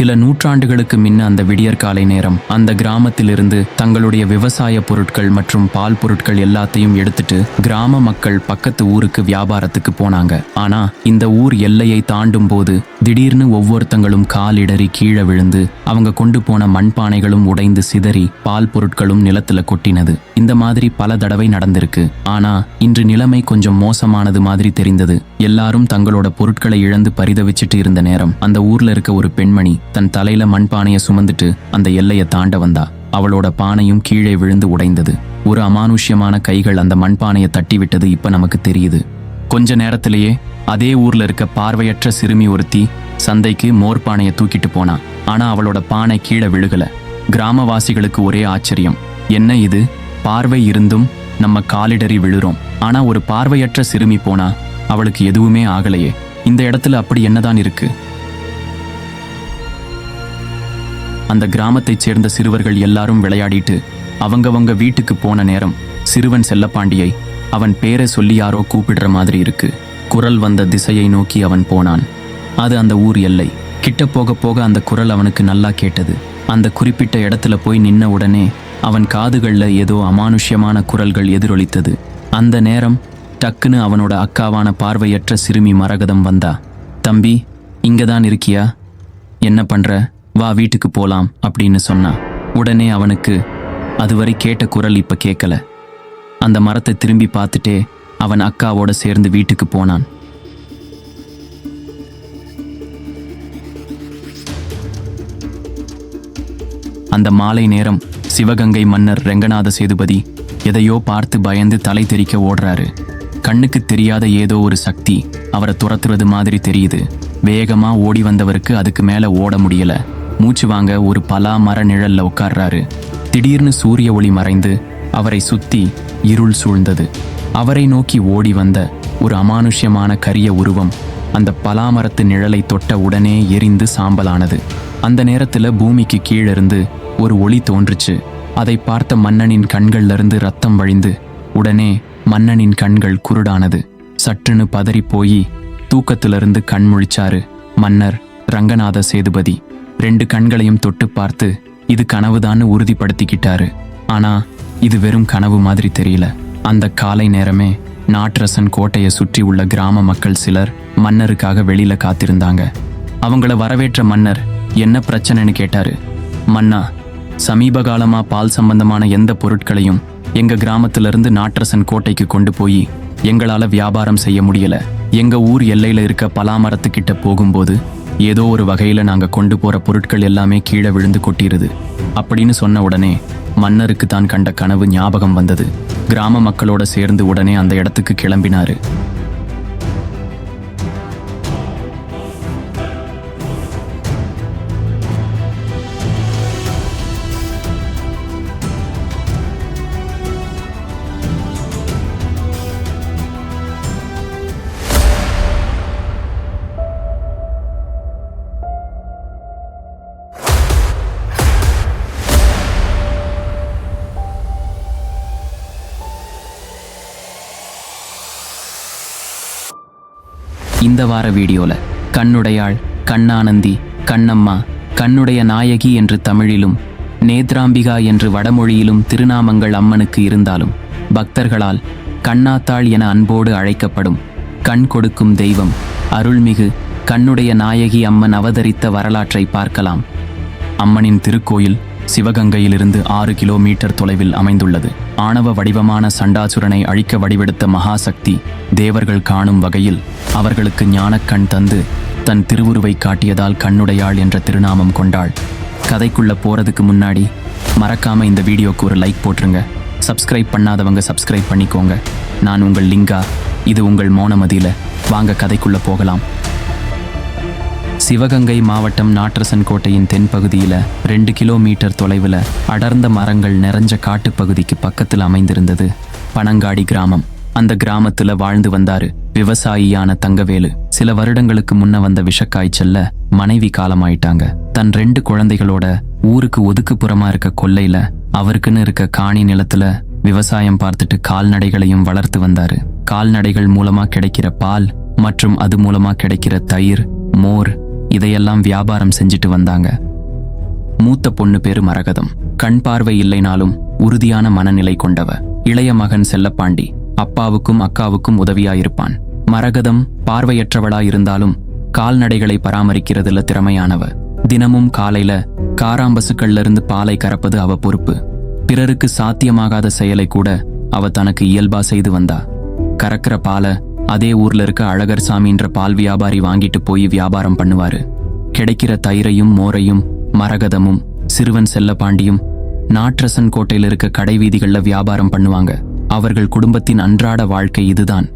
சில நூற்றாண்டுகளுக்கு முன்ன அந்த விடியற்காலை நேரம் அந்த கிராமத்திலிருந்து தங்களுடைய விவசாய பொருட்கள் மற்றும் பால் பொருட்கள் எல்லாத்தையும் எடுத்துட்டு கிராம மக்கள் பக்கத்து ஊருக்கு வியாபாரத்துக்கு போனாங்க. ஆனா இந்த ஊர் எல்லையை தாண்டும் போது திடீர்னு ஒவ்வொருத்தங்களும் காலிடறி கீழே விழுந்து அவங்க கொண்டு போன மண்பானைகளும் உடைந்து சிதறி பால் பொருட்களும் நிலத்துல கொட்டினது. இந்த மாதிரி பல தடவை நடந்திருக்கு. ஆனா இன்று நிலைமை கொஞ்சம் மோசமானது மாதிரி தெரிந்தது. எல்லாரும் தங்களோட பொருட்களை இழந்து பரிதவிச்சிட்டு இருந்த நேரம் அந்த ஊர்ல இருக்க ஒரு பெண்மணி தன் தலையில மண்பானையை சுமந்துட்டு அந்த எல்லையை தாண்ட வந்தா. அவளோட பானையும் கீழே விழுந்து உடைந்தது. ஒரு அமானுஷ்யமான கைகள் அந்த மண்பானையை தட்டி விட்டது இப்ப நமக்கு தெரியுது. கொஞ்ச நேரத்திலேயே அதே ஊர்ல இருக்க பார்வையற்ற சிறுமி ஒருத்தி சந்தைக்கு மோர் பானையை தூக்கிட்டு போனா. ஆனா அவளோட பானை கீழே விழுகல. கிராமவாசிகளுக்கு ஒரே ஆச்சரியம். என்ன இது? பார்வை இருந்தும் நம்ம காலிடறி விழுறோம். ஆனா ஒரு பார்வையற்ற சிறுமி போனா அவளுக்கு எதுவுமே ஆகலையே. இந்த இடத்துல அப்படி என்னதான் இருக்கு? அந்த கிராமத்தைச் சேர்ந்த சிறுவர்கள் எல்லாரும் விளையாடிட்டு அவங்கவங்க வீட்டுக்கு போன நேரம் சிறுவன் செல்லப்பாண்டியை அவன் பேரை சொல்லி யாரோ கூப்பிடுற மாதிரி இருக்கு. குரல் வந்த திசையை நோக்கி அவன் போனான். அது அந்த ஊர் எல்லை. கிட்ட போக போக அந்த குரல் அவனுக்கு நல்லா கேட்டது. அந்த குறிப்பிட்ட இடத்துல போய் நின்ன உடனே அவன் காதுகள்ல ஏதோ அமானுஷ்யமான குரல்கள் எதிரொலித்தது. அந்த நேரம் டக்குன்னு அவனோட அக்காவான பார்வையற்ற சிறுமி மரகதம் வந்தா. தம்பி இங்க தான் இருக்கியா? என்ன பண்ற? வா வீட்டுக்கு போலாம் அப்படின்னு சொன்னான் உடனே அவனுக்கு அதுவரை கேட்ட குரல் இப்ப கேட்கல அந்த மரத்தை திரும்பி பார்த்துட்டே அவன் அக்காவோட சேர்ந்து வீட்டுக்கு போனான். அந்த மாலை நேரம் சிவகங்கை மன்னர் ரெங்கநாத சேதுபதி எதையோ பார்த்து பயந்து தலை தெரிக்க ஓடுறாரு. கண்ணுக்கு தெரியாத ஏதோ ஒரு சக்தி அவரை துரத்துறது மாதிரி தெரியுது. வேகமா ஓடி வந்தவருக்கு அதுக்கு மேல ஓட முடியல. மூச்சு வாங்க ஒரு பலா மர நிழல்ல உட்கார்றாரு. திடீர்னு சூரிய ஒளி மறைந்து அவரை சுத்தி இருள் சூழ்ந்தது. அவரை நோக்கி ஓடி வந்த ஒரு அமானுஷ்யமான கரிய உருவம் அந்த பலாமரத்து நிழலை தொட்ட உடனே எரிந்து சாம்பலானது. அந்த நேரத்துல பூமிக்கு கீழிருந்து ஒரு ஒளி தோன்றுச்சு. அதை பார்த்த மன்னனின் கண்கள்ல இருந்து ரத்தம் வழிந்து உடனே மன்னனின் கண்கள் குருடானது. சற்றுன்னு பதறி போய் தூக்கத்திலிருந்து கண் முழிச்சாரு மன்னர் ரங்கநாத சேதுபதி. ரெண்டு கண்களையும் தொட்டு பார்த்து இது கனவுதான்னு உறுதிப்படுத்திக்கிட்டாரு. ஆனா இது வெறும் கனவு மாதிரி தெரியல. அந்த காலை நேரமே நாட்ரசன் கோட்டையை சுற்றி உள்ள கிராம மக்கள் சிலர் மன்னருக்காக வெளியில காத்திருந்தாங்க. அவங்கள வரவேற்ற மன்னர் என்ன பிரச்சனைன்னு கேட்டாரு. மன்னா சமீப காலமா பால் சம்பந்தமான எந்த பொருட்களையும் எங்க கிராமத்திலிருந்து நாட்ரசன் கோட்டைக்கு கொண்டு போய் எங்களால வியாபாரம் செய்ய முடியல. எங்க ஊர் எல்லையில இருக்க பலாமரத்துக்கிட்ட போகும்போது ஏதோ ஒரு வகையில நாங்க கொண்டு போற பொருட்கள் எல்லாமே கீழே விழுந்து கொட்டிருது. அப்படின்னு சொன்ன உடனே மன்னருக்கு தான் கண்ட கனவு ஞாபகம் வந்தது. கிராம மக்களோட சேர்ந்து உடனே அந்த இடத்துக்கு கிளம்பினாரு. இந்த வார வீடியோவில் கண்ணுடையாள் கண்ணானந்தி கண்ணம்மா கண்ணுடைய நாயகி என்று தமிழிலும் நேத்ராம்பிகா என்று வடமொழியிலும் திருநாமங்கள் அம்மனுக்கு இருந்தாலும் பக்தர்களால் கண்ணாத்தாள் என அன்போடு அழைக்கப்படும் கண் கொடுக்கும் தெய்வம் அருள்மிகு கண்ணுடைய நாயகி அம்மன் அவதரித்த வரலாற்றை பார்க்கலாம். அம்மனின் திருக்கோயில் சிவகங்கையிலிருந்து ஆறு கிலோமீட்டர் தொலைவில் அமைந்துள்ளது. ஆணவ வடிவமான சண்டாசுரனை அழிக்க வடிவெடுத்த மகாசக்தி தேவர்கள் காணும் வகையில் அவர்களுக்கு ஞானக்கண் தந்து தன் திருவுருவை காட்டியதால் கண்ணுடையாள் என்ற திருநாமம் கொண்டாள். கதைக்குள்ள போறதுக்கு முன்னாடி மறக்காம இந்த வீடியோக்கு ஒரு லைக் போட்டுருங்க. சப்ஸ்கிரைப் பண்ணாதவங்க சப்ஸ்கிரைப் பண்ணிக்கோங்க. நான் உங்கள் லிங்கா. இது உங்கள் மோனமதியில். வாங்க கதைக்குள்ள போகலாம். சிவகங்கை மாவட்டம் நாட்டரசன் கோட்டையின் தென்பகுதியில் ரெண்டு கிலோமீட்டர் தொலைவில் அடர்ந்த மரங்கள் நிறைஞ்ச காட்டுப்பகுதிக்கு பக்கத்தில் அமைந்திருந்தது பனங்காடி கிராமம். அந்த கிராமத்துல வாழ்ந்து வந்தாரு விவசாயியான தங்கவேலு. சில வருடங்களுக்கு முன்ன வந்த விஷக்காய்ச்சல்ல மனைவி காலமாயிட்டாங்க. தன் ரெண்டு குழந்தைகளோட ஊருக்கு ஒதுக்குப்புறமா இருக்க கொல்லையில அவருக்குன்னு இருக்க காணி நிலத்துல விவசாயம் பார்த்துட்டு கால்நடைகளையும் வளர்த்து வந்தாரு. கால்நடைகள் மூலமா கிடைக்கிற பால் மற்றும் அது மூலமா கிடைக்கிற தயிர் மோர் இதையெல்லாம் வியாபாரம் செஞ்சுட்டு வந்தாங்க. மூத்த பொண்ணு பேரு மரகதம். கண் பார்வை இல்லைனாலும் உறுதியான மனநிலை கொண்டவ. இளைய மகன் செல்லப்பாண்டி. அப்பாவுக்கும் அக்காவுக்கும் உதவியாயிருப்பான். மரகதம் பார்வையற்றவளா இருந்தாலும் கால்நடைகளை பராமரிக்கிறதுல திறமையானவ தினமும் காலையில காராம்பசுக்கள்ல இருந்து பாலை கறப்பது அவ பொறுப்பு. பிறருக்கு சாத்தியமாகாத செயலை கூட அவ தனக்கு இயல்பா செய்து வந்தா. கறக்கிற பாலை அதே ஊர்ல இருக்க அழகர் சாமின்ற பால் வியாபாரி வாங்கிட்டு போய் வியாபாரம் பண்ணுவாரு. கிடைக்கிற தயிரையும் மோரையும் மரகதமும் சிறுவன் செல்லப்பாண்டியும் நாட்ரசன் கோட்டையில் இருக்க கடை வீதிகளில் வியாபாரம் பண்ணுவாங்க. அவர்கள் குடும்பத்தின் அன்றாட வாழ்க்கை இதுதான்.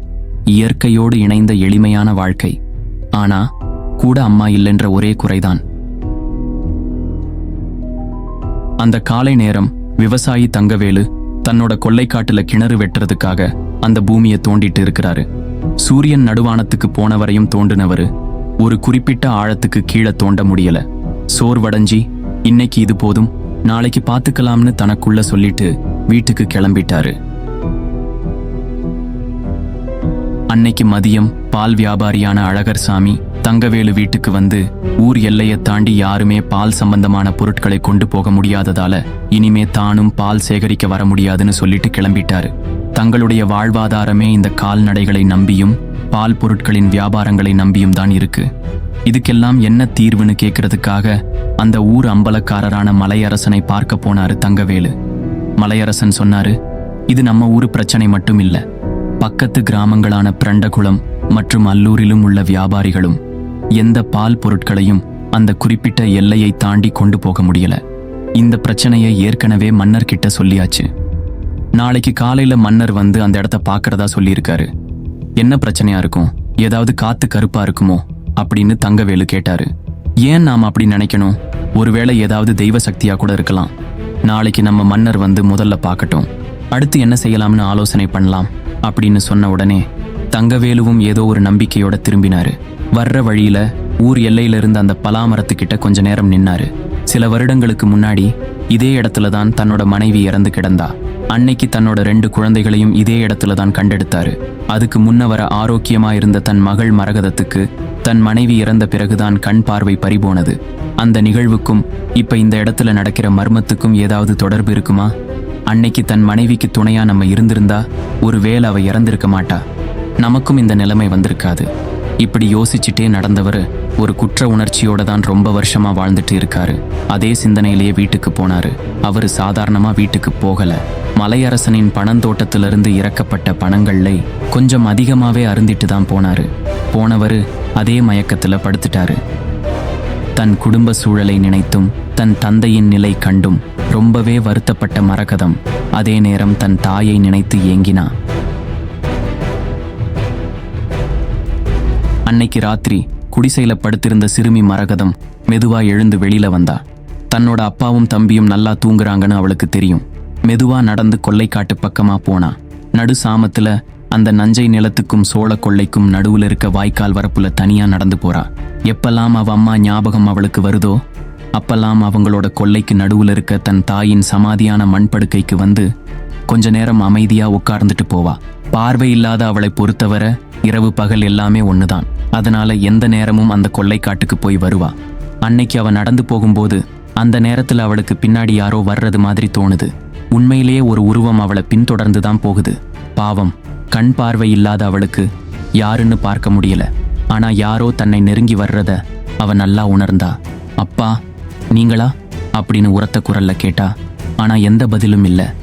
இயற்கையோடு இணைந்த எளிமையான வாழ்க்கை. ஆனா கூட அம்மா இல்லைன்ற ஒரே குறைதான். அந்த காலை நேரம் விவசாயி தங்கவேலு தன்னோட கொள்ளைக்காட்டுல கிணறு வெட்டுறதுக்காக அந்த பூமியை தோண்டிட்டு இருக்கிறாரு. சூரியன் நடுவானத்துக்கு போனவரையும் தோண்டினவரு ஒரு குறிப்பிட்ட ஆழத்துக்கு கீழே தோண்ட முடியல. சோர்வடைஞ்சி இன்னைக்கு இது போதும் நாளைக்கு பார்த்துக்கலாம்னு தனக்குள்ள சொல்லிட்டு வீட்டுக்கு கிளம்பிட்டாரு. அன்னைக்கு மதியம் பால் வியாபாரியான அழகர் சாமி தங்கவேலு வீட்டுக்கு வந்து ஊர் எல்லையை தாண்டி யாருமே பால் சம்பந்தமான பொருட்களை கொண்டு போக முடியாததால இனிமே தானும் பால் சேகரிக்க வர முடியாதுன்னு சொல்லிட்டு கிளம்பிட்டாரு. தங்களுடைய வாழ்வாதாரமே இந்த கால்நடைகளை நம்பியும் பால் பொருட்களின் வியாபாரங்களை நம்பியும் தான் இருக்கு. இதுக்கெல்லாம் என்ன தீர்வுன்னு கேட்கறதுக்காக அந்த ஊர் அம்பலக்காரரான மலையரசனை பார்க்க போனாரு தங்கவேலு. மலையரசன் சொன்னாரு இது நம்ம ஊர் பிரச்சனை மட்டும் இல்லை. பக்கத்து கிராமங்களான பிரண்டகுளம் மற்றும் அல்லூரிலும் உள்ள வியாபாரிகளும் எந்த பால் பொருட்களையும் அந்த குறிப்பிட்ட எல்லையை தாண்டி கொண்டு போக முடியல. இந்த பிரச்சனையை ஏற்கனவே மன்னர்கிட்ட சொல்லியாச்சு. நாளைக்கு காலையில மன்னர் வந்து அந்த இடத்த பார்க்கறதா சொல்லியிருக்காரு. என்ன பிரச்சனையா இருக்கும்? ஏதாவது காத்து கருப்பா இருக்குமோ? அப்படின்னு தங்கவேலு கேட்டாரு. ஏன் நாம் அப்படி நினைக்கணும்? ஒருவேளை ஏதாவது தெய்வ சக்தியா கூட இருக்கலாம். நாளைக்கு நம்ம மன்னர் வந்து முதல்ல பார்க்கட்டும். அடுத்து என்ன செய்யலாம்னு ஆலோசனை பண்ணலாம் அப்படின்னு சொன்ன உடனே தங்கவேலுவும் ஏதோ ஒரு நம்பிக்கையோட திரும்பினாரு. வர்ற வழியில ஊர் எல்லையிலிருந்து அந்த பலாமரத்துக்கிட்ட கொஞ்ச நேரம் நின்னாரு. சில வருடங்களுக்கு முன்னாடி இதே இடத்துல தான் தன்னோட மனைவி இறந்து கிடந்தா. அன்னைக்கு தன்னோட ரெண்டு குழந்தைகளையும் இதே இடத்துல தான் கண்டெடுத்தாரு. அதுக்கு முன்ன வர ஆரோக்கியமா இருந்த தன் மகள் மரகதத்துக்கு தன் மனைவி இறந்த பிறகுதான் கண் பார்வை பறிபோனது. அந்த நிகழ்வுக்கும் இப்ப இந்த இடத்துல நடக்கிற மர்மத்துக்கும் ஏதாவது தொடர்பு இருக்குமா? அன்னைக்கு தன் மனைவிக்கு துணையா நம்ம இருந்திருந்தா ஒருவேளை அவ இறந்திருக்க மாட்டா. நமக்கும் இந்த நிலைமை வந்திருக்காது. இப்படி யோசிச்சுட்டே நடந்தவர் ஒரு குற்ற உணர்ச்சியோட தான் ரொம்ப வருஷமா வாழ்ந்துட்டு இருக்காரு. அதே சிந்தனையிலேயே வீட்டுக்கு போனாரு. அவரு சாதாரணமா வீட்டுக்கு போகல. மலையரசனின் பணந்தோட்டத்திலிருந்து இறக்கப்பட்ட பணங்கள்ல கொஞ்சம் அதிகமாவே அருந்திட்டு தான் போனாரு. போனவர் அதே மயக்கத்துல படுத்துட்டாரு. தன் குடும்ப சூழலை நினைத்தும் தன் தந்தையின் நிலை கண்டும் ரொம்பவே வருத்தப்பட்ட மரகதம். அதே நேரம் தன் தாயை நினைத்து ஏங்கினா. அன்னைக்கு ராத்திரி குடிசையில படுத்திருந்த சிறுமி மரகதம் மெதுவா எழுந்து வெளியில வந்தா. தன்னோட அப்பாவும் தம்பியும் நல்லா தூங்குறாங்கன்னு அவளுக்கு தெரியும். மெதுவா நடந்து கொள்ளைக்காட்டு பக்கமா போனா. நடு சாமத்துல அந்த நஞ்சை நிலத்துக்கும் சோழ கொள்ளைக்கும் நடுவுல இருக்க வாய்க்கால் வரப்புல தனியா நடந்து போறா. எப்பெல்லாம் அவ அம்மா ஞாபகம் அவளுக்கு வருதோ அப்பெல்லாம் அவங்களோட கொல்லைக்கு நடுவில் இருக்க தன் தாயின் சமாதியான மண் படுக்கைக்கு வந்து கொஞ்ச நேரம் அமைதியா உட்கார்ந்துட்டு போவா. பார்வை இல்லாத அவளை பொறுத்தவரை இரவு பகல் எல்லாமே ஒண்ணுதான். அதனால எந்த நேரமும் அந்த கொள்ளைக்காட்டுக்கு போய் வருவா. அன்னைக்கு அவ நடந்து போகும்போது அந்த நேரத்தில் அவளுக்கு பின்னாடி யாரோ வர்றது மாதிரி தோணுது. உண்மையிலேயே ஒரு உருவம் அவளை பின்தொடர்ந்து தான் போகுது. பாவம் கண் பார்வை இல்லாத அவளுக்கு யாருன்னு பார்க்க முடியல. ஆனா யாரோ தன்னை நெருங்கி வர்றத அவ நல்லா உணர்ந்தா. அப்பா நீங்களா? அப்படின்னு உரத்த குரல்ல கேட்டா ஆனா எந்த பதிலும் இல்ல.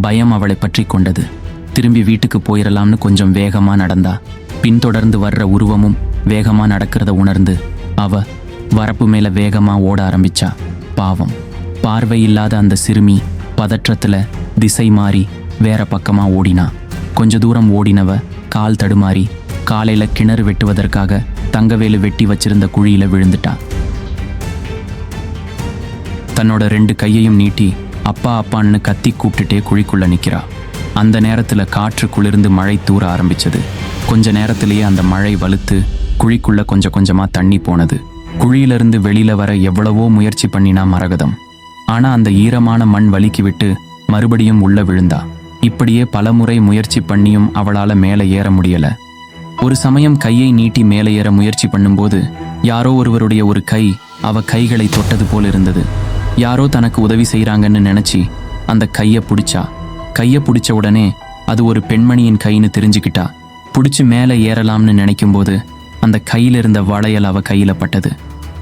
பயம் அவளை பற்றி கொண்டது. திரும்பி வீட்டுக்கு போயிடலாம்னு கொஞ்சம் வேகமா நடந்தா. பின்தொடர்ந்து வர்ற உருவமும் வேகமா நடக்கிறத உணர்ந்து அவ வரப்பு மேல வேகமா ஓட ஆரம்பிச்சா. பாவம். பார்வை இல்லாத அந்த சிறுமி பதற்றத்துல திசை மாறி வேற பக்கமா ஓடினா. கொஞ்ச தூரம் ஓடினவ கால் தடுமாறி காலையில கிணறு வெட்டுவதற்காக தங்கவேலு வெட்டி வச்சிருந்த குழியில விழுந்துட்டா. தன்னோட ரெண்டு கையையும் நீட்டி அப்பா அப்பான்னு கத்தி கூப்பிட்டுட்டே குழிக்குள்ள நிக்கிறா. அந்த நேரத்துல காற்று குளிர்ந்து மழை தூர ஆரம்பிச்சது. கொஞ்ச நேரத்திலேயே அந்த மழை வலுத்து குழிக்குள்ள கொஞ்சம் கொஞ்சமா தண்ணி போனது. குழியிலிருந்து வெளியில வர எவ்வளவோ முயற்சி பண்ணினா மரகதம். ஆனா அந்த ஈரமான மண் வலிக்கி விட்டு மறுபடியும் உள்ள விழுந்தா. இப்படியே பலமுறை முயற்சி பண்ணியும் அவளால மேலே ஏற முடியல. ஒரு சமயம் கையை நீட்டி மேலே ஏற முயற்சி பண்ணும்போது யாரோ ஒருவருடைய ஒரு கை அவ கைகளை தொட்டது போல் இருந்தது. யாரோ தனக்கு உதவி செய்கிறாங்கன்னு நினச்சி அந்த கையை பிடிச்சா. கையை பிடிச்ச உடனே அது ஒரு பெண்மணியின் கைன்னு தெரிஞ்சுக்கிட்டா. பிடிச்சி மேலே ஏறலாம்னு நினைக்கும்போது அந்த கையில் இருந்த வளையல் அவ கையில் பட்டது.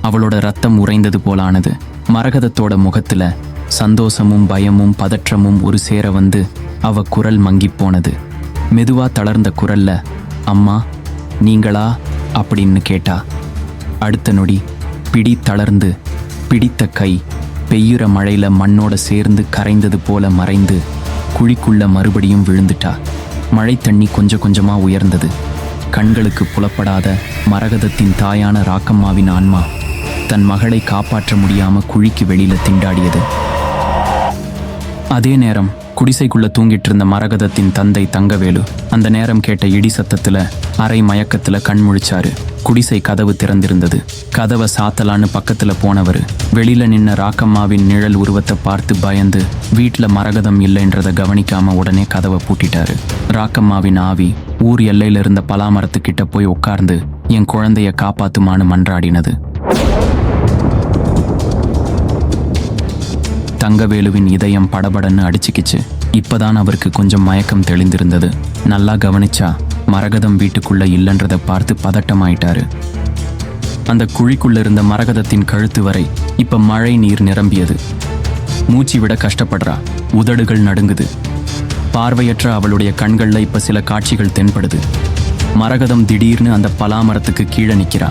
அவளோட ரத்தம் உறைந்தது போலானது. மரகதத்தோட முகத்துல சந்தோஷமும் பயமும் பதற்றமும் ஒரு சேர வந்து அவ குரல் மங்கிப் போனது. மெதுவா தளர்ந்த குரல்ல அம்மா நீங்களா? அப்படின்னு கேட்டா. அடுத்த நொடி பிடி தளர்ந்து பிடித்த கை பெய்யுற மழையில மண்ணோட சேர்ந்து கரைந்தது போல மறைந்து குழிக்குள்ள மறுபடியும் விழுந்துட்டா. மழை தண்ணி கொஞ்சம் கொஞ்சமா உயர்ந்தது. கண்களுக்கு புலப்படாத மரகதத்தின் தாயான ராக்கம்மாவின் ஆன்மா தன் மகளை காப்பாற்ற முடியாம குழிக்கு வெளியில திண்டாடியது. அதே நேரம் குடிசைக்குள்ள தூங்கிட்டு இருந்த மரகதத்தின் தந்தை தங்கவேலு அந்த நேரம் கேட்ட இடி சத்தத்துல அரை மயக்கத்துல கண்முழிச்சாரு குடிசை கதவு திறந்திருந்தது. கதவை சாத்தலான்னு பக்கத்துல போனவர் வெளியில நின்ன ராக்கம்மாவின் நிழல் உருவத்தை பார்த்து பயந்து வீட்டுல மரகதம் இல்லைன்றத கவனிக்காம உடனே கதவை பூட்டிட்டாரு. ராக்கம்மாவின் ஆவி ஊர் எல்லையில இருந்த பலாமரத்துக்கிட்ட போய் உட்கார்ந்து என் குழந்தைய காப்பாத்துமான்னு மன்றாடினது. தங்கவேலுவின் இதயம் படபடன்னு அடிச்சுக்கிச்சு. இப்பதான் அவருக்கு கொஞ்சம் மயக்கம் தெளிந்திருந்தது. நல்லா கவனிச்சா மரகதம் வீட்டுக்குள்ள இல்லைன்றதை பார்த்து பதட்டமாயிட்டாரு. அந்த குழிக்குள்ள இருந்த மரகதத்தின் கழுத்து வரை இப்ப மழை நீர் நிரம்பியது. மூச்சு விட கஷ்டப்படுறா. உதடுகள் நடுங்குது. பார்வையற்ற அவளுடைய கண்கள்ல இப்ப சில காட்சிகள் தென்படுது. மரகதம் திடீர்னு அந்த பலாமரத்துக்கு கீழே நிற்கிறா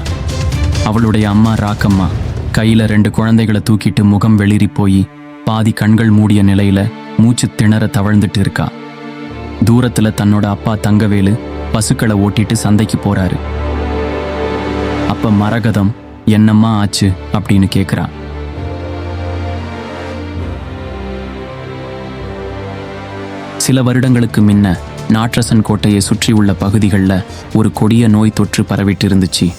அவளுடைய அம்மா ராக்கம்மா கையில ரெண்டு குழந்தைகளை தூக்கிட்டு முகம் வெளிரி போய் பாதி கண்கள் மூடிய நிலையில மூச்சு திணற தவழ்ந்துட்டு இருக்கா. தூரத்துல தன்னோட அப்பா தங்கவேலு பசுக்களை ஓட்டிட்டு சந்தைக்கு போறாரு. அப்ப மரகதம் என்னம்மா ஆச்சு? அப்படின்னு கேக்குறா. சில வருடங்களுக்கு முன்ன நாட்ரசன் கோட்டையை சுற்றியுள்ள பகுதிகளில் ஒரு கொடிய நோய் தொற்று பரவிட்டு இருந்துச்சு.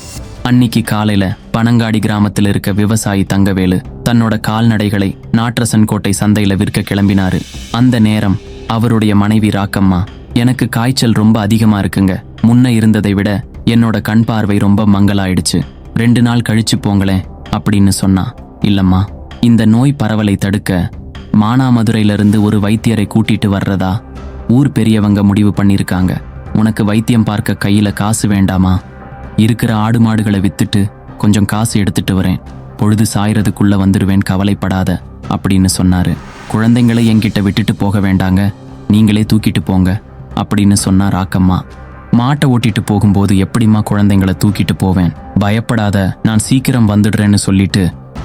அன்னிக்கு காலையில பனங்காடி கிராமத்தில் இருக்க விவசாயி தங்கவேலு தன்னோட கால்நடைகளை நாட்ரசன் கோட்டை சந்தையில விற்க கிளம்பினாரு. அந்த நேரம் அவருடைய மனைவி ராக்கம்மா எனக்கு காய்ச்சல் ரொம்ப அதிகமா இருக்குங்க. முன்ன இருந்ததை விட என்னோட கண் பார்வை ரொம்ப மங்கலாயிடுச்சு. ரெண்டு நாள் கழிச்சு போங்களேன் அப்படின்னு சொன்னா. இல்லம்மா இந்த நோய் பரவலை தடுக்க மானாமதுரையிலிருந்து ஒரு வைத்தியரை கூட்டிட்டு வர்றதா? ஊர் பெரியவங்க முடிவு பண்ணியிருக்காங்க உனக்கு வைத்தியம் பார்க்க கையில காசு வேண்டாமா? இருக்கிற ஆடு மாடுகளை வித்துட்டு கொஞ்சம் காசு எடுத்துட்டு வரேன். பொழுது சாயறதுக்குள்ள வந்துடுவேன் கவலைப்படாத அப்படின்னு சொன்னாரு. குழந்தைங்களை என்கிட்ட விட்டுட்டு போக வேண்டாங்க. நீங்களே தூக்கிட்டு போங்க அப்படின்னு சொன்னார் ராக்கம்மா மாட்டை ஓட்டிட்டு போகும்போது எப்படிம்மா குழந்தைங்களை தூக்கிட்டு போவேன்? பயப்படாத நான் சீக்கிரம் வந்துடுறேன்னு சொல்லிட்டு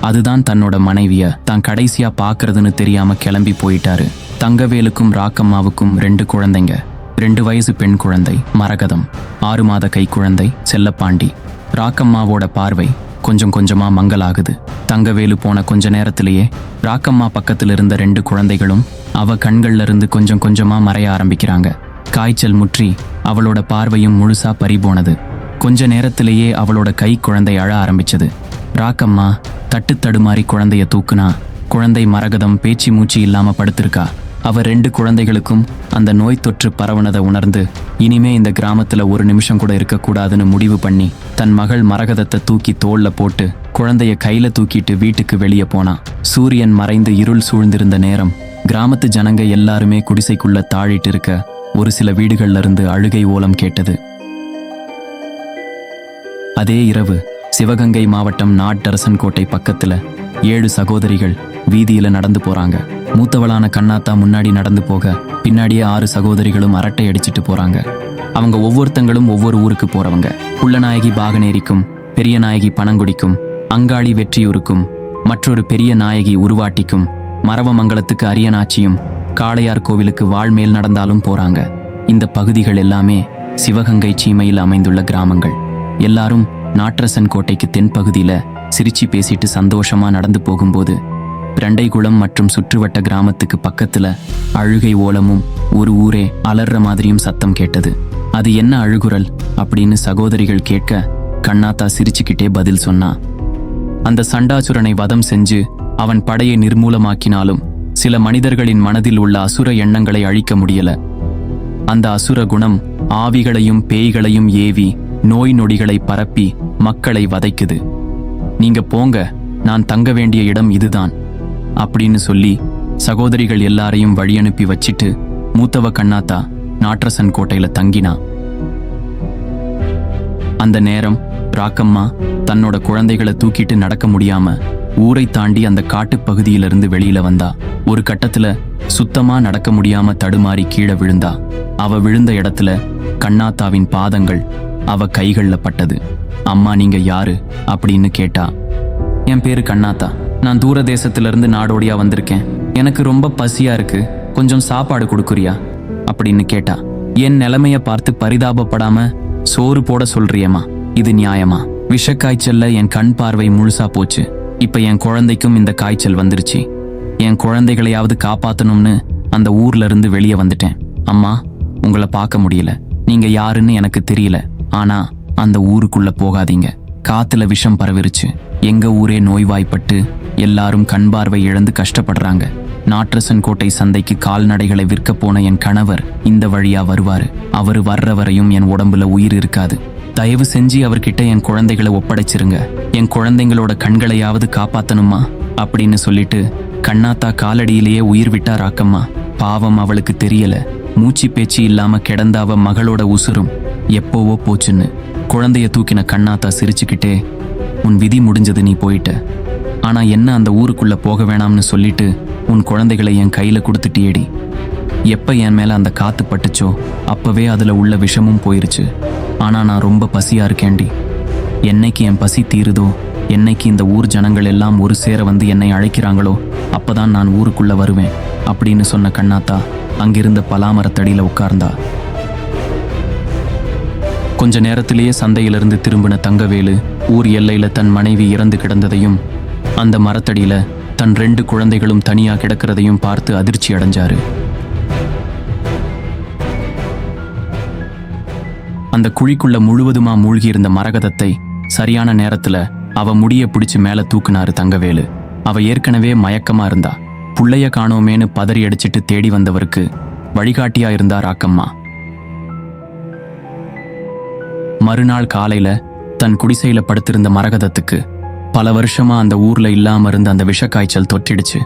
அதுதான் தன்னோட மனைவிய தான் கடைசியா பார்க்கறதுன்னு தெரியாம கிளம்பி போயிட்டாரு. தங்கவேலுக்கும் ராக்கம்மாவுக்கும் ரெண்டு குழந்தைங்க. ரெண்டு வயசு பெண் குழந்தை மரகதம். ஆறு மாத கை குழந்தை செல்லப்பாண்டி. ராக்கம்மாவோட பார்வை கொஞ்சம் கொஞ்சமா மங்கலாகுது. தங்கவேலு போன கொஞ்ச நேரத்திலேயே ராக்கம்மா பக்கத்தில் இருந்த ரெண்டு குழந்தைகளும் அவ கண்கள்ல இருந்து கொஞ்சம் கொஞ்சமா மறைய ஆரம்பிக்கிறாங்க. காய்ச்சல் முற்றி அவளோட பார்வையும் முழுசா பறிபோனது. கொஞ்ச நேரத்திலேயே அவளோட கை குழந்தை அழ ஆரம்பிச்சது. ராக்கம்மா தட்டு தடுமாறி குழந்தைய தூக்குனா குழந்தை மரகதம் பேச்சு மூச்சு இல்லாம படுத்திருக்கா. அவர் ரெண்டு குழந்தைகளுக்கும் அந்த நோய் தொற்று பரவுனதை உணர்ந்து இனிமே இந்த கிராமத்துல ஒரு நிமிஷம் கூட இருக்கக்கூடாதுன்னு முடிவு பண்ணி தன் மகள் மரகதத்தை தூக்கி தோல்ல போட்டு குழந்தைய கையில தூக்கிட்டு வீட்டுக்கு வெளியே போனா. சூரியன் மறைந்து இருள் சூழ்ந்திருந்த நேரம் கிராமத்து ஜனங்க எல்லாருமே குடிசைக்குள்ள தாழிட்டு இருக்க ஒரு சில வீடுகள்ல இருந்து அழுகை ஓலம் கேட்டது. அதே இரவு சிவகங்கை மாவட்டம் நாட்டரசன் கோட்டை பக்கத்துல ஏழு சகோதரிகள் வீதியில நடந்து போறாங்க. மூத்தவளான கண்ணாத்தா முன்னாடி நடந்து போக பின்னாடியே ஆறு சகோதரிகளும் அரட்டை அடிச்சிட்டு போறாங்க. அவங்க ஒவ்வொருத்தங்களும் ஒவ்வொரு ஊருக்கு போறவங்க. புள்ளநாயகி பாகனேரிக்கும் பெரிய நாயகி பனங்குடிக்கும் அங்காளி வெற்றியூருக்கும் மற்றொரு பெரிய நாயகி உருவாட்டிக்கும் மரவமங்கலத்துக்கு அரியநாச்சியும் காளையார் கோவிலுக்கு வாழ்மேல் நடந்தாலும் போறாங்க. இந்த பகுதிகள் எல்லாமே சிவகங்கை சீமையில் அமைந்துள்ள கிராமங்கள். எல்லாரும் நாட்ரசன் கோட்டைக்கு தென்பகுதியில சிரிச்சு பேசிட்டு சந்தோஷமா நடந்து போகும்போது பிரண்டைகுளம் மற்றும் சுற்றுவட்ட கிராமத்துக்கு பக்கத்துல அழுகை ஓலமும் ஒரு ஊரே அலற மாதிரியும் சத்தம் கேட்டது. அது என்ன அழுகுரல்? அப்படின்னு சகோதரிகள் கேட்க கண்ணாத்தா சிரிச்சுக்கிட்டே பதில் சொன்னா. அந்த சண்டாசுரனை வதம் செஞ்சு அவன் படையை நிர்மூலமாக்கினாலும் சில மனிதர்களின் மனதில் உள்ள அசுர எண்ணங்களை அழிக்க முடியல. அந்த அசுர குணம் ஆவிகளையும் பேய்களையும் ஏவி நோய் நொடிகளை பரப்பி மக்களை வதைக்குது. நீங்க போங்க நான் தங்க வேண்டிய இடம் இதுதான் அப்படின்னு சொல்லி சகோதரிகள் எல்லாரையும் வழி அனுப்பி வச்சிட்டு மூத்தவ கண்ணாத்தா நாட்ரசன் கோட்டையில தங்கினா. அந்த நேரம் ராக்கம்மா தன்னோட குழந்தைகளை தூக்கிட்டு நடக்க முடியாம ஊரை தாண்டி அந்த காட்டுப் பகுதியிலிருந்து வெளியில வந்தா. ஒரு கட்டத்துல சுத்தமா நடக்க முடியாம தடுமாறி கீழே விழுந்தா. அவ விழுந்த இடத்துல கண்ணாத்தாவின் பாதங்கள் அவ கைகள்ல பட்டது. அம்மா நீங்க யாரு? அப்படின்னு கேட்டா என் பேரு கண்ணாத்தா. நான் தூர தேசத்திலிருந்து நாடோடியா வந்திருக்கேன். எனக்கு ரொம்ப பசியா இருக்கு. கொஞ்சம் சாப்பாடு கொடுக்குறியா? அப்படின்னு கேட்டா என் நிலைமைய பார்த்து பரிதாபப்படாம சோறு போட சொல்றியம்மா. இது நியாயமா? விஷக்காய்ச்சல்ல என் கண் பார்வை முழுசா போச்சு. இப்ப என் குழந்தைக்கும் இந்த காய்ச்சல் வந்துருச்சு. என் குழந்தைகளையாவது காப்பாத்தணும்னு அந்த ஊர்ல இருந்து வெளியே வந்துட்டேன். அம்மா உங்களை பார்க்க முடியல. நீங்க யாருன்னு எனக்கு தெரியல. ஆனா அந்த ஊருக்குள்ள போகாதீங்க. காத்துல விஷம் பரவிருச்சு. எங்க ஊரே நோய்வாய்ப்பட்டு எல்லாரும் கண் பார்வை இழந்து கஷ்டப்படுறாங்க. நாட்ரசன் கோட்டை சந்தைக்கு கால்நடைகளை விற்க போன என் கணவர் இந்த வழியா வருவாரு. அவரு வர்ற வரையும் என் உடம்புல உயிர் இருக்காது. தயவு செஞ்சு அவர்கிட்ட என் குழந்தைகளை ஒப்படைச்சிருங்க. என் குழந்தைங்களோட கண்களையாவது காப்பாத்தணுமா? அப்படின்னு சொல்லிட்டு கண்ணாத்தா காலடியிலேயே உயிர் விட்டா ராக்கம்மா பாவம் அவளுக்கு தெரியல. மூச்சு பேச்சு இல்லாம கிடந்தாவ மகளோட உசுரும். எப்போவோ போச்சுன்னு. குழந்தைய தூக்கின கண்ணாத்தா சிரிச்சுக்கிட்டே உன் விதி முடிஞ்சது நீ போயிட்ட. ஆனா என்ன அந்த ஊருக்குள்ள போக வேணாம்னு சொல்லிட்டு உன் குழந்தைகளை என் கையில கொடுத்துட்டியேடி. எப்ப என் மேல அந்த காத்து பட்டுச்சோ அப்பவே அதுல உள்ள விஷமும் போயிருச்சு. ஆனா நான் ரொம்ப பசியா இருக்கேன்டி. என்னைக்கு என் பசி தீருதோ என்னைக்கு இந்த ஊர் ஜனங்கள் எல்லாம் ஒரு சேர வந்து என்னை அழைக்கிறாங்களோ அப்பதான் நான் ஊருக்குள்ள வருவேன் அப்படின்னு சொன்ன கண்ணாத்தா அங்கிருந்த பலாமரத்தடியில உட்கார்ந்தா. கொஞ்ச நேரத்திலேயே சந்தையிலிருந்து திரும்பின தங்கவேலு ஊர் எல்லையில தன் மனைவி இறந்து கிடந்ததையும் அந்த மரத்தடியில தன் ரெண்டு குழந்தைகளும் தனியா கிடக்கிறதையும் பார்த்து அதிர்ச்சி அடைஞ்சாரு. அந்த குழிக்குள்ள முழுவதுமா மூழ்கியிருந்த மரகதத்தை சரியான நேரத்துல அவ முடிய பிடிச்சு மேல தூக்குனாரு தங்கவேலு. அவ ஏற்கனவே மயக்கமா இருந்தா. புள்ளைய காணோமேனு பதறி அடிச்சிட்டு தேடி வந்தவருக்கு வழிகாட்டியா இருந்தார் அக்கம்மா மறுநாள் காலையில தன் குடிசையில படுத்திருந்த மரகதத்துக்கு பல வருஷமா அந்த ஊர்ல இல்லாம இருந்த அந்த விஷக்காய்ச்சல் தொற்றிடுச்சு.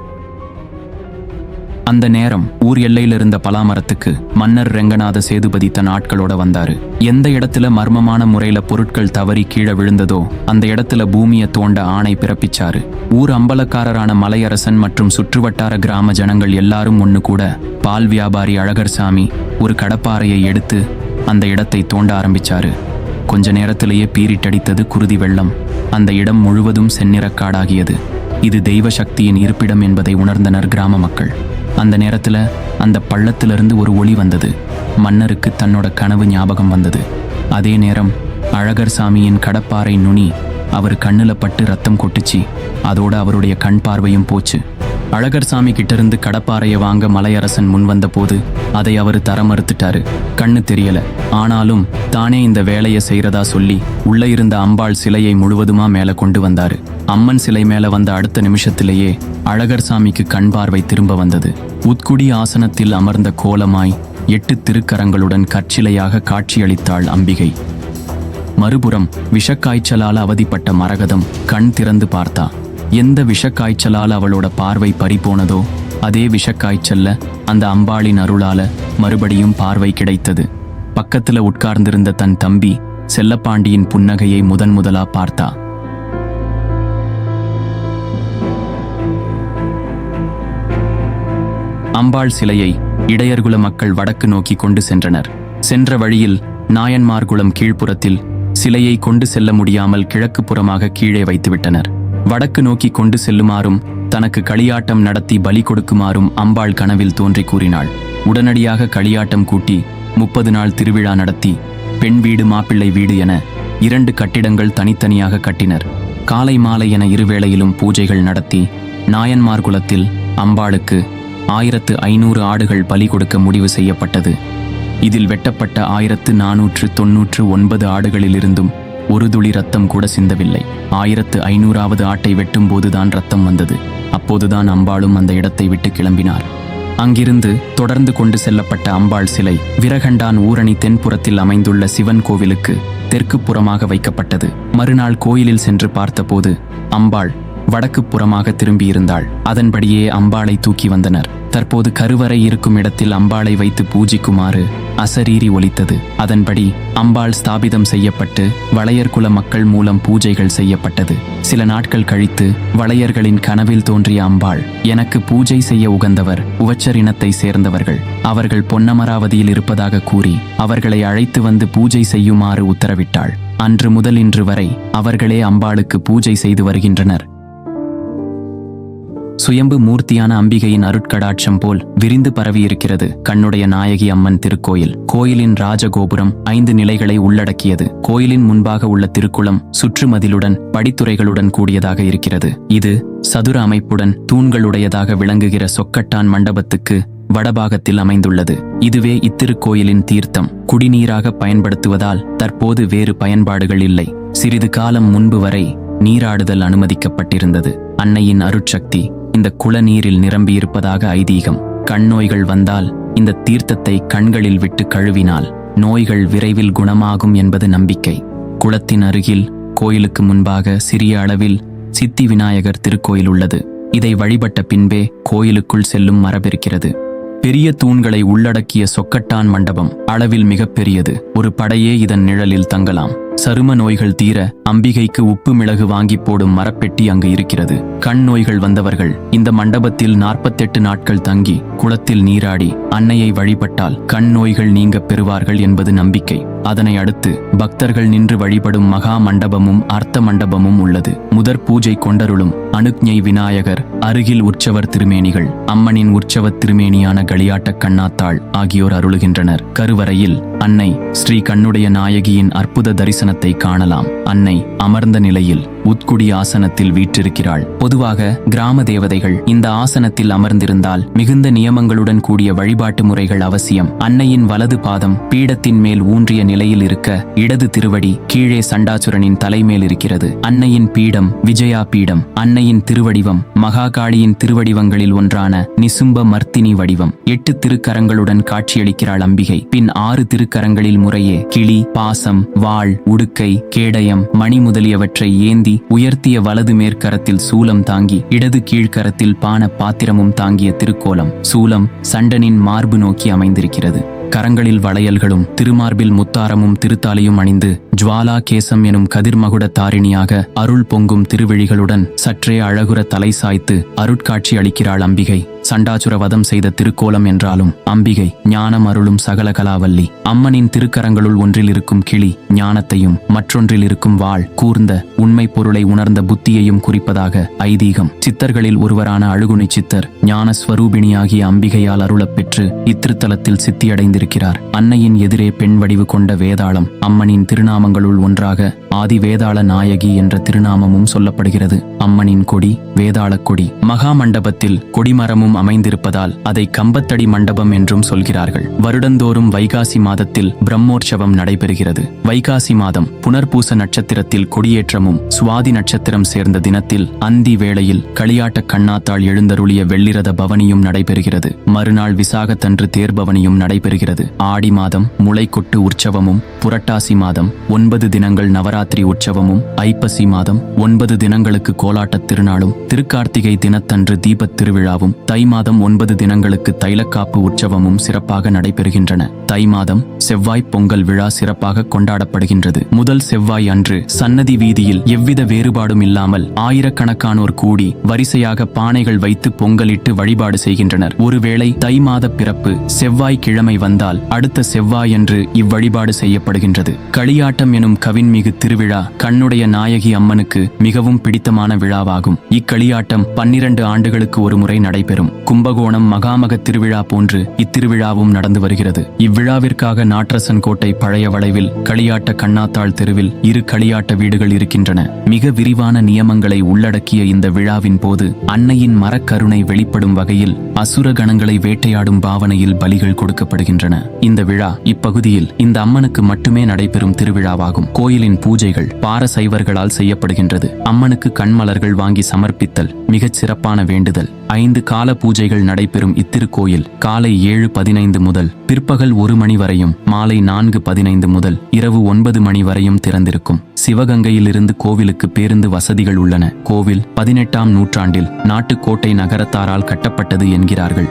அந்த நேரம் ஊர் எல்லையில இருந்த பலாமரத்துக்கு மன்னர் ரெங்கநாத சேதுபதி தன் ஆட்களோட வந்தாரு. எந்த இடத்துல மர்மமான முறையில பொருட்கள் தவறி கீழே விழுந்ததோ அந்த இடத்துல பூமியை தோண்ட ஆணை பிறப்பிச்சாரு. ஊர் அம்பலக்காரரான மலையரசன் மற்றும் சுற்றுவட்டார கிராம ஜனங்கள் எல்லாரும் ஒன்று கூட பால் வியாபாரி அழகர்சாமி ஒரு கடப்பாறையை எடுத்து அந்த இடத்தை தோண்ட ஆரம்பிச்சாரு. கொஞ்ச நேரத்திலேயே பீரிட்டடித்தது குருதி வெள்ளம். அந்த இடம் முழுவதும் செந்நிறக்காடாகியது. இது தெய்வ சக்தியின் இருப்பிடம் என்பதை உணர்ந்தனர் கிராம மக்கள். அந்த நேரத்தில் அந்த பள்ளத்திலிருந்து ஒரு ஒளி வந்தது. மன்னருக்கு தன்னோட கனவு ஞாபகம் வந்தது. அதே நேரம் அழகர் சாமியின் கடப்பாறை நுனி அவர் கண்ணில் பட்டு ரத்தம் கொட்டுச்சு. அதோடு அவருடைய கண் பார்வையும் போச்சு. அழகர் சாமி இருந்து கடப்பாறையை வாங்க மலையரசன் முன் வந்தபோது அதை அவர் தர மறுத்துட்டாரு. கண்ணு தெரியல. ஆனாலும் தானே இந்த வேலையை செய்யறதா சொல்லி உள்ள இருந்த அம்பாள் சிலையை முழுவதுமா மேல கொண்டு வந்தாரு. அம்மன் சிலை மேல வந்த அடுத்த நிமிஷத்திலேயே அழகர் சாமிக்கு கண் பார்வை திரும்ப வந்தது. உட்குடி ஆசனத்தில் அமர்ந்த கோலமாய் எட்டு திருக்கரங்களுடன் கற்சிலையாக காட்சியளித்தாள் அம்பிகை. மறுபுறம் விஷக்காய்ச்சலால் அவதிப்பட்ட மரகதம் கண் திறந்து பார்த்தா. எந்த விஷக்காய்ச்சலால் அவளோட பார்வை பறிபோனதோ அதே விஷக்காய்ச்சல்ல அந்த அம்பாளின் அருளால மறுபடியும் பார்வை கிடைத்தது. பக்கத்துல உட்கார்ந்திருந்த தன் தம்பி செல்லப்பாண்டியின் புன்னகையை முதன் முதலா பார்த்தா. அம்பாள் சிலையை இடையர்குல மக்கள் வடக்கு நோக்கி கொண்டு சென்றனர். சென்ற வழியில் நாயன்மார்குளம் கீழ்ப்புறத்தில் சிலையை கொண்டு செல்ல முடியாமல் கிழக்கு புறமாக கீழே வைத்துவிட்டனர். வடக்கு நோக்கி கொண்டு செல்லுமாறும் தனக்கு களியாட்டம் நடத்தி பலி கொடுக்குமாறும் அம்பாள் கனவில் தோன்றி கூறினாள். உடனடியாக களியாட்டம் கூட்டி முப்பது நாள் திருவிழா நடத்தி பெண் வீடு மாப்பிள்ளை வீடு என இரண்டு கட்டிடங்கள் தனித்தனியாக கட்டினர். காலை மாலை என இருவேளையிலும் பூஜைகள் நடத்தி நாயன்மார் குலத்தில் அம்பாளுக்கு ஆயிரத்து ஐநூறு ஆடுகள் பலி கொடுக்க முடிவு செய்யப்பட்டது. இதில் வெட்டப்பட்ட ஆயிரத்து நானூற்று தொன்னூற்று ஒன்பது ஆடுகளிலிருந்தும் ஒரு துளி ரத்தம் கூட சிந்தவில்லை. ஆயிரத்து ஐநூறாவது ஆட்டை வெட்டும் போதுதான் ரத்தம் வந்தது. அப்போதுதான் அம்பாளும் அந்த இடத்தை விட்டு கிளம்பினார். அங்கிருந்து தொடர்ந்து கொண்டு செல்லப்பட்ட அம்பாள் சிலை விரகண்டான் ஊரணி தென்புறத்தில் அமைந்துள்ள சிவன் கோவிலுக்கு தெற்கு புறமாக வைக்கப்பட்டது. மறுநாள் கோயிலில் சென்று பார்த்தபோது அம்பாள் வடக்கு புறமாக திரும்பியிருந்தாள். அதன்படியே அம்பாளை தூக்கி வந்தனர். தற்போது கருவறை இருக்கும் இடத்தில் அம்பாளை வைத்து பூஜிக்குமாறு அசரீரி ஒலித்தது. அதன்படி அம்பாள் ஸ்தாபிதம் செய்யப்பட்டு வளையர்குல மக்கள் மூலம் பூஜைகள் செய்யப்பட்டது. சில நாட்கள் கழித்து வளையர்களின் கனவில் தோன்றிய அம்பாள் எனக்கு பூஜை செய்ய உகந்தவர் உவச்சர் இனத்தை சேர்ந்தவர்கள். அவர்கள் பொன்னமராவதியில் இருப்பதாக கூறி அவர்களை அழைத்து வந்து பூஜை செய்யுமாறு உத்தரவிட்டாள். அன்று முதல் இன்று வரை அவர்களே அம்பாளுக்கு பூஜை செய்து வருகின்றனர். சுயம்பு மூர்த்தியான அம்பிகையின் அருட்கடாட்சம் போல் விரிந்து பரவியிருக்கிறது கண்ணுடைய நாயகி அம்மன் திருக்கோயில். கோயிலின் ராஜகோபுரம் ஐந்து நிலைகளை உள்ளடக்கியது. கோயிலின் முன்பாக உள்ள திருக்குளம் சுற்றுமதிலுடன் படித்துறைகளுடன் கூடியதாக இருக்கிறது. இது சதுர அமைப்புடன் தூண்களுடையதாக விளங்குகிற சொக்கட்டான் மண்டபத்துக்கு வடபாகத்தில் அமைந்துள்ளது. இதுவே இத்திருக்கோயிலின் தீர்த்தம். குடிநீராக பயன்படுத்துவதால் தற்போது வேறு பயன்பாடுகள் இல்லை. சிறிது காலம் முன்பு வரை நீராடுதல் அனுமதிக்கப்பட்டிருந்தது. அன்னையின் அருட்சக்தி இந்த குளநீரில் நிரம்பியிருப்பதாக ஐதீகம். கண்ணோய்கள் வந்தால் இந்த தீர்த்தத்தை கண்களில் விட்டு கழுவினால் நோய்கள் விரைவில் குணமாகும் என்பது நம்பிக்கை. குளத்தின் அருகில் கோயிலுக்கு முன்பாக சிறிய அளவில் சித்தி விநாயகர் திருக்கோயில் உள்ளது. இதை வழிபட்ட பின்பே கோயிலுக்குள் செல்லும் மரபிருக்கிறது. பெரிய தூண்களை உள்ளடக்கிய சொக்கட்டான் மண்டபம் அளவில் மிகப்பெரியது. ஒரு படையே இதன் நிழலில் தங்கலாம். சரும நோய்கள் தீர அம்பிகைக்கு உப்பு மிளகு வாங்கி போடும் மரப்பெட்டி அங்கு இருக்கிறது. கண் நோய்கள் வந்தவர்கள் இந்த மண்டபத்தில் நாற்பத்தெட்டு நாட்கள் தங்கி குளத்தில் நீராடி அன்னையை வழிபட்டால் கண் நோய்கள் நீங்க பெறுவார்கள் என்பது நம்பிக்கை. அதனை அடுத்து பக்தர்கள் நின்று வழிபடும் மகா மண்டபமும் அர்த்த மண்டபமும் உள்ளது. முதற் பூஜை கொண்டருளும் அனுக்ஞை விநாயகர் அருகில் உற்சவர் திருமேனிகள் அம்மனின் உற்சவ திருமேனியான களியாட்ட கண்ணாத்தாள் ஆகியோர் அருளுகின்றனர். கருவறையில் அன்னை ஸ்ரீ கண்ணுடைய நாயகியின் அற்புத தரிசனத்தை காணலாம். அன்னை அமர்ந்த நிலையில் உட்குடி ஆசனத்தில் வீற்றிருக்கிறாள். பொதுவாக கிராம தேவதைகள் இந்த ஆசனத்தில் அமர்ந்திருந்தால் மிகுந்த நியமங்களுடன் கூடிய வழிபாட்டு முறைகள் அவசியம். அன்னையின் வலது பாதம் பீடத்தின் மேல் ஊன்றிய நிலையில் இருக்க இடது திருவடி கீழே சண்டாசுரனின் தலைமேல் இருக்கிறது. அன்னையின் பீடம் விஜயா பீடம். அன்னையின் திருவடிவம் மகாகாளியின் திருவடிவங்களில் ஒன்றான நிசும்ப மர்த்தினி வடிவம். எட்டு திருக்கரங்களுடன் காட்சியளிக்கிறாள் அம்பிகை. பின் ஆறு திருக்கரங்களில் முறையே கிளி பாசம் வாள் உடுக்கை கேடயம் மணி முதலியவற்றை ஏந்தி உயர்த்திய வலது மேற்கரத்தில் சூலம் தாங்கி இடது கீழ்கரத்தில் பான பாத்திரமும் தாங்கிய திருக்கோலம். சூலம் சண்டனின் மார்பு நோக்கி அமைந்திருக்கிறது. கரங்களில் வளையல்களும் திருமார்பில் முத்தாரமும் திருத்தாலியும் அணிந்து ஜுவாலா கேசம் எனும் கதிர்மகுட தாரிணியாக அருள் பொங்கும் திருவிழிகளுடன் சற்றே அழகுற தலை சாய்த்து அருட்காட்சி அளிக்கிறாள் அம்பிகை. சண்டாசுர வதம் செய்த திருக்கோலம் என்றாலும் அம்பிகை ஞானம் அருளும் சகல கலாவல்லி. அம்மனின் திருக்கரங்களுள் ஒன்றில் இருக்கும் கிளி ஞானத்தையும் மற்றொன்றில் இருக்கும் வாள் கூர்ந்த உண்மை பொருளை உணர்ந்த புத்தியையும் குறிப்பதாக ஐதீகம். சித்தர்களில் ஒருவரான அழுகுணி சித்தர் ஞானஸ்வரூபிணியாகிய அம்பிகையால் அருளப் பெற்று இத்திருத்தலத்தில் சித்தியடைந்திருக்கிறார். அன்னையின் எதிரே பெண் வடிவு கொண்ட வேதாளம் அம்மனின் திருநாமங்களுள் ஒன்றாக ஆதி வேதாள நாயகி என்ற திருநாமமும் சொல்லப்படுகிறது. அம்மனின் கொடி வேதாளக் கொடி. மகா மண்டபத்தில் மண்டபமும் அமைந்திருப்பதால் அதை கம்பத்தடி மண்டபம் என்றும் சொல்கிறார்கள். வருடந்தோறும் வைகாசி மாதத்தில் பிரம்மோற்சவம் நடைபெறுகிறது. வைகாசி மாதம் புனர்பூச நட்சத்திரத்தில் கொடியேற்றமும் சுவாதி நட்சத்திரம் சேர்ந்த தினத்தில் அந்தி வேளையில் களியாட்ட கண்ணாத்தாள் எழுந்தருளிய வெள்ளிரத பவனியும் நடைபெறுகிறது. மறுநாள் விசாகத்தன்று தேர்பவனியும் நடைபெறுகிறது. ஆடி மாதம் முளைக்கொட்டு உற்சவமும் புரட்டாசி மாதம் ஒன்பது தினங்கள் நவராத்திரி உற்சவமும் ஐப்பசி மாதம் ஒன்பது தினங்களுக்கு கோலாட்டத் திருநாளும் திருக்கார்த்திகை தினத்தன்று தீபத் திருவிழாவும் தை மாதம் ஒன்பது தினங்களுக்கு தைலக்காப்பு உற்சவமும் சிறப்பாக நடைபெறுகின்றன. தை மாதம் செவ்வாய் பொங்கல் விழா சிறப்பாக கொண்டாடப்படுகின்றது. முதல் செவ்வாய் அன்று சன்னதி வீதியில் எவ்வித வேறுபாடும் இல்லாமல் ஆயிரக்கணக்கானோர் கூடி வரிசையாக பானைகள் வைத்து பொங்கலிட்டு வழிபாடு செய்கின்றனர். ஒருவேளை தை மாத பிறப்பு செவ்வாய் கிழமை வந்தால் அடுத்த செவ்வாயன்று இவ்வழிபாடு செய்யப்படுகின்றது. களியாட்டம் எனும் கவின்மிகு திருவிழா கண்ணுடைய நாயகி அம்மனுக்கு மிகவும் பிடித்தமான விழாவாகும். இக்களியாட்டம் பன்னிரண்டு ஆண்டுகளுக்கு ஒரு முறை கும்பகோணம் மகாமக திருவிழா போன்று இத்திருவிழாவும் நடந்து வருகிறது. இவ்விழாவிற்காக நாற்றசன் கோட்டை பழைய வளைவில் களியாட்ட கண்ணாத்தாள் தெருவில் இரு களியாட்ட வீடுகள் இருக்கின்றன. மிக விரிவான நியமங்களை உள்ளடக்கிய இந்த விழாவின் போது அன்னையின் மரக்கருணை வெளிப்படும் வகையில் அசுர கணங்களை வேட்டையாடும் பாவனையில் பலிகள் கொடுக்கப்படுகின்றன. இந்த விழா இப்பகுதியில் இந்த அம்மனுக்கு மட்டுமே நடைபெறும் திருவிழாவாகும். கோயிலின் பூஜைகள் பாரசைவர்களால் செய்யப்படுகின்றது. அம்மனுக்கு கண்மலர்கள் வாங்கி சமர்ப்பித்தல் மிகச் சிறப்பான வேண்டுதல். ஐந்து கால பூஜைகள் நடைபெறும் இத்திருக்கோயில் காலை ஏழு பதினைந்து முதல் பிற்பகல் ஒரு மணி வரையும் மாலை நான்கு பதினைந்து முதல் இரவு ஒன்பது மணி வரையும் திறந்திருக்கும். சிவகங்கையிலிருந்து கோவிலுக்கு பேருந்து வசதிகள் உள்ளன. கோவில் பதினெட்டாம் நூற்றாண்டில் நாட்டுக்கோட்டை நகரத்தாரால் கட்டப்பட்டது என்கிறார்கள்.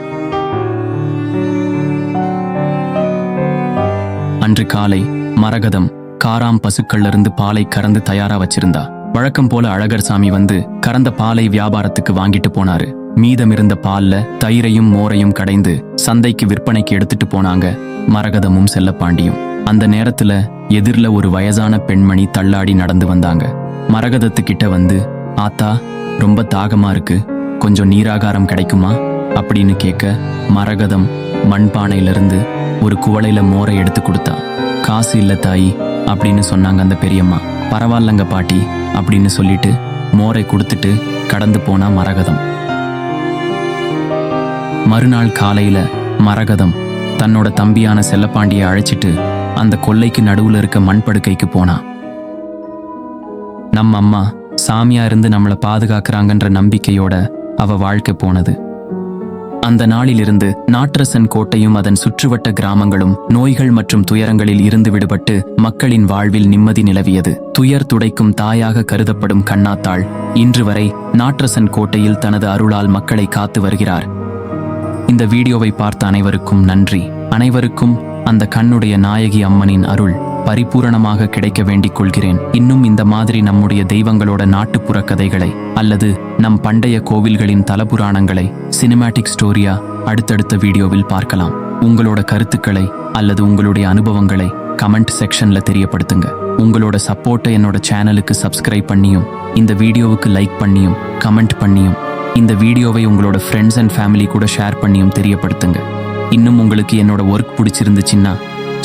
அன்று காலை மரகதம் காராம் பசுக்கள்லருந்து பாலை கறந்து தயாரா வச்சிருந்தா. வழக்கம் போல அழகர் சாமி வந்து கறந்த பாலை வியாபாரத்துக்கு வாங்கிட்டு போனாரு. மீதமிருந்த பால்ல தயிரையும் மோரையும் கடைந்து சந்தைக்கு விற்பனைக்கு எடுத்துட்டு போனாங்க மரகதமும் செல்லப்பாண்டியும். அந்த நேரத்துல எதிர்ல ஒரு வயசான பெண்மணி தள்ளாடி நடந்து வந்தாங்க. மரகதத்துக்கிட்ட வந்து ஆத்தா ரொம்ப தாகமா இருக்கு. கொஞ்சம் நீராகாரம் கிடைக்குமா? அப்படின்னு கேட்க மரகதம் மண்பானையிலிருந்து ஒரு குவளையில மோரை எடுத்து கொடுத்தா. காசு இல்ல தாயி அப்படின்னு சொன்னாங்க அந்த பெரியம்மா. பரவாயில்லங்க பாட்டி அப்படின்னு சொல்லிட்டு மோரை கொடுத்துட்டு கடந்து போனா மரகதம். மறுநாள் காலையில மரகதம் தன்னோட தம்பியான செல்லப்பாண்டியை அழைச்சிட்டு அந்த கொல்லைக்கு நடுவுல இருக்க மண் படுக்கைக்கு போனா. நம்ம அம்மா சாமியா இருந்து நம்மளை பாதுகாக்கிறாங்கன்ற நம்பிக்கையோட அவ வாழ்க்கை போனது. அந்த நாளிலிருந்து நாட்டரசன் கோட்டையும் அதன் சுற்றுவட்ட கிராமங்களும் நோய்கள் மற்றும் துயரங்களில் இருந்து விடுபட்டு மக்களின் வாழ்வில் நிம்மதி நிலவியது. துயர் துடைக்கும் தாயாக கருதப்படும் கண்ணாத்தாள் இன்று வரை நாட்டரசன் கோட்டையில் தனது அருளால் மக்களை காத்து வருகிறார். இந்த வீடியோவை பார்த்த அனைவருக்கும் நன்றி. அனைவருக்கும் அந்த கண்ணுடைய நாயகி அம்மனின் அருள் பரிபூரணமாக கிடைக்க வேண்டிக் கொள்கிறேன். இன்னும் இந்த மாதிரி நம்முடைய தெய்வங்களோட நாட்டுப்புற கதைகளை அல்லது நம் பண்டைய கோவில்களின் தலபுராணங்களை சினிமேட்டிக் ஸ்டோரியா அடுத்தடுத்த வீடியோவில் பார்க்கலாம். உங்களோட கருத்துக்களை அல்லது உங்களுடைய அனுபவங்களை கமெண்ட் செக்ஷன்ல தெரியப்படுத்துங்க. உங்களோட சப்போர்ட்டை என்னோட சேனலுக்கு சப்ஸ்கிரைப் பண்ணியும் இந்த வீடியோவுக்கு லைக் பண்ணியும் கமெண்ட் பண்ணியும் இந்த வீடியோவை உங்களோட ஃப்ரெண்ட்ஸ் அண்ட் ஃபேமிலி கூட ஷேர் பண்ணியும் தெரியப்படுத்துங்க. இன்னும் உங்களுக்கு என்னோட ஒர்க் பிடிச்சிருந்துச்சுன்னா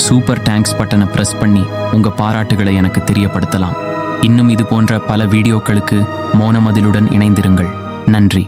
சூப்பர் டேங்க்ஸ் பட்டனை ப்ரெஸ் பண்ணி உங்கள் பாராட்டுகளை எனக்கு தெரியப்படுத்தலாம். இன்னும் இது போன்ற பல வீடியோக்களுக்கு மோனமதிலுடன் இணைந்திருங்கள். நன்றி.